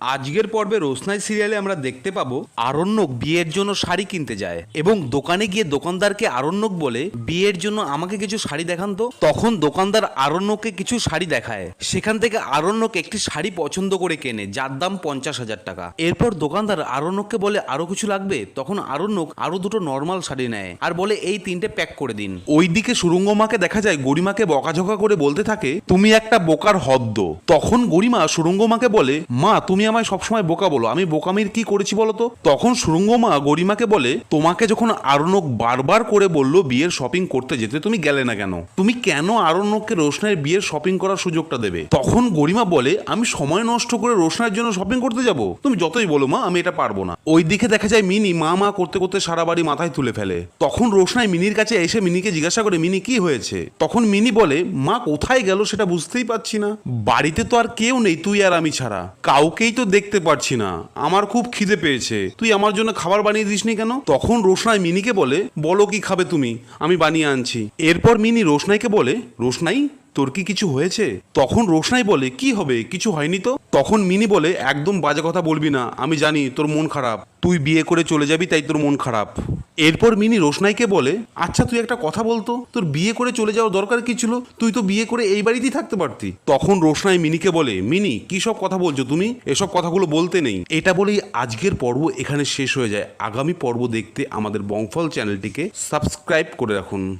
আজকের পর্বে রোশনাই সিরিয়ালে আমরা দেখতে পাবো আরণ্যক বিয়ের জন্য শাড়ি কিনতে যায় এবং দোকানে গিয়ে দোকানদারকে আরণ্যক বলে বিয়ের জন্য আমাকে কিছু শাড়ি দেখান তো? তখন দোকানদার আরণ্যককে কিছু শাড়ি দেখায়। সেখান থেকে আরণ্যক একটি শাড়ি পছন্দ করে কেনে, যার দাম পঞ্চাশ হাজার টাকা। এরপর দোকানদার আরণ্যককে বলে, আরও কিছু লাগবে? তখন আরণ্যক আরও দুটো নর্মাল শাড়ি নেয় আর বলে, এই তিনটে প্যাক করে দিন। ওইদিকে সুরঙ্গমাকে দেখা যায়, গরিমাকে বকাঝকা করে বলতে থাকে, তুমি একটা বোকার হদ্দ। তখন গরিমা সুরঙ্গমাকে বলে, মা, তুমি আমায় সবসময় বোকা বলো। আমি বোকামির কি করেছি বলো তো? তখন সুরঙ্গমা গরিমাকে বলে, তোমাকে যখন আরণ্যক বারবার করে বলল বিয়ের শপিং করতে যেতে, তুমি গেলে না কেন? তুমি কেন আরণ্যককে রোশনাইয়ের বিয়ের শপিং করার সুযোগটা দেবে? তখন গরিমা বলে, আমি সময় নষ্ট করে রোশনাইয়ের জন্য শপিং করতে যাব। তুমি যতই বলো মা, আমি এটা পারব না। ওই দিকে দেখা যায় মিনি মা মা করতে করতে সারা বাড়ি মাথায় তুলে ফেলে। তখন রোশনাই মিনির কাছে এসে মিনিকে জিজ্ঞাসা করে, মিনি, কি হয়েছে? তখন মিনি বলে, মা, কোথায় গেল সেটা বুঝতেই পারছি না। বাড়িতে তো আর কেউ নেই, তুই আর আমি ছাড়া। কাউকেই তো দেখতে পারছি না। আমার খুব খিদে পেয়েছে। তুই আমার জন্য খাবার বানিয়ে দিসনি কেন? তখন রোশনাই মিনিকে বলে, বলো কি খাবে তুমি? আমি বানিয়ে আনছি। এরপর মিনি রোশনাইকে বলে, রোশনাই, তোর কি কিছু হয়েছে? তখন রোশনাই বলে, কি হবে? কিছু হয়নি তো? তখন মিনি বলে, একদম বাজে কথা বলবি না, আমি জানি তোর মন খারাপ। তুই বিয়ে করে চলে যাবি, তাই তোর মন খারাপ। এরপর মিনি রোশনাইকে বলে আচ্ছা তুই একটা কথা বলতো, তোর বিয়ে করে চলে যাওয়ার দরকার কি ছিল? তুই তো বিয়ে করে এই বাড়িতেই থাকতে পারতি। তখন রোশনাই মিনিকে বলে, মিনি, কি সব কথা বলছো তুমি? এসব কথাগুলো বলতে নেই। এটা বলেই আজকের পর্ব এখানে শেষ হয়ে যায়। আগামী পর্ব দেখতে আমাদের বংফল চ্যানেলটিকে সাবস্ক্রাইব করে রাখুন।